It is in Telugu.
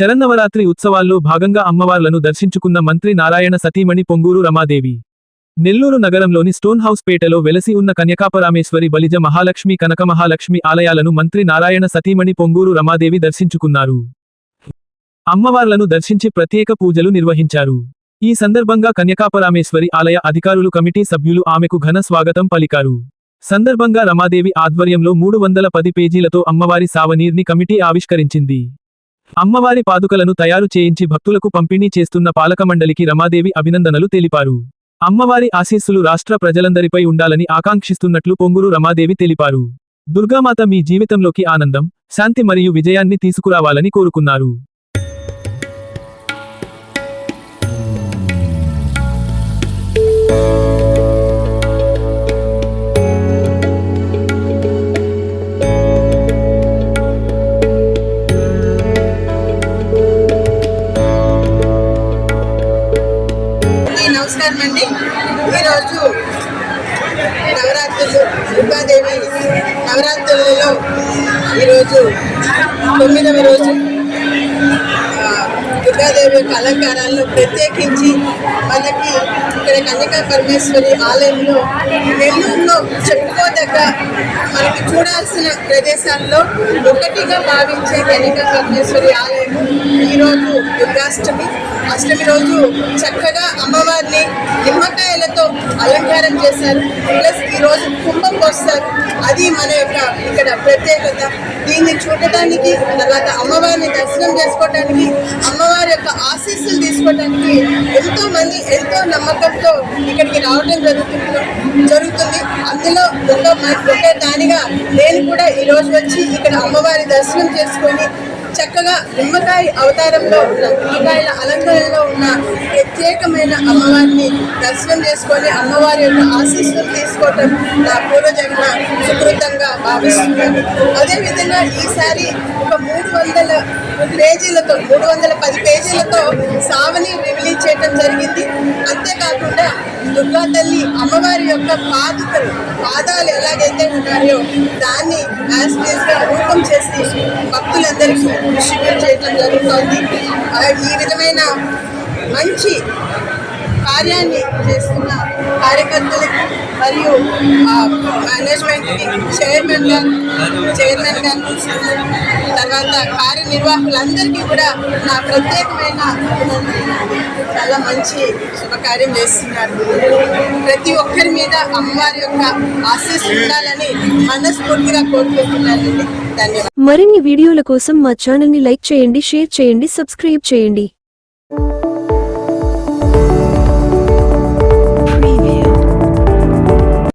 శరన్నవరాత్రి ఉత్సవాల్లో భాగంగా అమ్మవార్లను దర్శించుకున్న మంత్రి నారాయణ సతీమణి పొంగూరు రమాదేవి. నెల్లూరు నగరంలోని స్టోన్ హౌస్ పేటలో వెలసి ఉన్న కన్యకాపరామేశ్వరి బలిజ మహాలక్ష్మి కనకమహాలక్ష్మి ఆలయాలను మంత్రి నారాయణ సతీమణి పొంగూరు రమాదేవి దర్శించుకున్నారు. అమ్మవార్లను దర్శించి ప్రత్యేక పూజలు నిర్వహించారు. ఈ సందర్భంగా కన్యకాపరామేశ్వరి ఆలయ అధికారులు కమిటీ సభ్యులు ఆమెకు ఘన స్వాగతం పలికారు. సందర్భంగా రమాదేవి ఆధ్వర్యంలో మూడు వందల పది పేజీలతో అమ్మవారి సావనీర్ని కమిటీ ఆవిష్కరించింది. అమ్మవారి పాదుకలను తయారు చేయించి భక్తులకు పంపిణీ చేస్తున్న పాలకమండలికి రమాదేవి అభినందనలు తెలిపారు. అమ్మవారి ఆశీస్సులు రాష్ట్ర ప్రజలందరిపై ఉండాలని ఆకాంక్షిస్తున్నట్లు పొంగురు రమాదేవి తెలిపారు. దుర్గామాత మీ జీవితంలోకి ఆనందం శాంతి మరియు విజయాన్ని తీసుకురావాలని కోరుకున్నారు. నమస్కారం అండి ఈరోజు నవరాత్రులు దుర్గాదేవి నవరాత్రులలో ఈరోజు తొమ్మిదవ రోజు. దుర్గాదేవి యొక్క అలంకారాల్లో ప్రత్యేకించి మనకి ఇక్కడ కన్యకా పరమేశ్వరి ఆలయంలో నెల్లూరులో చెప్పుకోదగ్గ మనకి చూడాల్సిన ప్రదేశాల్లో ఒకటిగా భావించే కన్యకా పరమేశ్వరి ఆలయం ఈరోజు దుర్గాష్టమి. అష్టమి రోజు చక్కగా అమ్మవారిని అలంకారం చేశారు. ప్లస్ ఈరోజు కుంభం వస్తారు. అది మన యొక్క ఇక్కడ ప్రత్యేకత. దీన్ని చూడటానికి తర్వాత అమ్మవారిని దర్శనం చేసుకోవటానికి అమ్మవారి యొక్క ఆశీస్సులు తీసుకోవటానికి ఎంతో మంది ఎంతో నమ్మకంతో ఇక్కడికి రావడం జరుగుతుంది జరుగుతుంది. అందులో ఒక ఒకే ఒక దానిగా నేను కూడా ఈరోజు వచ్చి ఇక్కడ అమ్మవారి దర్శనం చేసుకొని చక్కగా నిమ్మకాయ అవతారంలో ఉన్న నిమ్మకాయల అలంకరణలో ఉన్న ప్రత్యేకమైన అమ్మవారిని దర్శనం చేసుకొని అమ్మవారి యొక్క ఆశీస్సులు తీసుకోవటం నా పూర్వజన్మ సుకృతంగా భావిస్తున్నాను. అదేవిధంగా ఈసారి ఒక మూడు వందల పేజీలతో మూడు వందల పది పేజీలతో సావని రిలీజ్ చేయడం జరిగింది అంతేకాకుండా దుర్గా తల్లి అమ్మవారి యొక్క పాదుకలు పాదాలు ఎలాగైతే ఉన్నాయో దాన్ని యాజ్ రూపం చేసి భక్తులందరికీ డిస్ట్రిబ్యూట్ చేయడం జరుగుతోంది. ఈ విధమైన మంచి కార్యాన్ని చేస్తున్న కార్యకర్తలకు మరియు మేనేజ్మెంట్కి చైర్మన్ గారు చైర్మన్ గారు తర్వాత కార్యనిర్వాహకులందరికీ కూడా నా ప్రత్యేకమైన చాలా మంచి శుభకార్యం చేస్తున్నారు. ప్రతి ఒక్కరి మీద అమ్మవారి యొక్క ఆశీస్సు ఉండాలని మనస్ఫూర్తిగా కోరుకుంటున్నానండి. ధన్యవాదాలు. మరిన్ని వీడియోల కోసం మా ఛానల్ని లైక్ చేయండి షేర్ చేయండి సబ్స్క్రైబ్ చేయండి.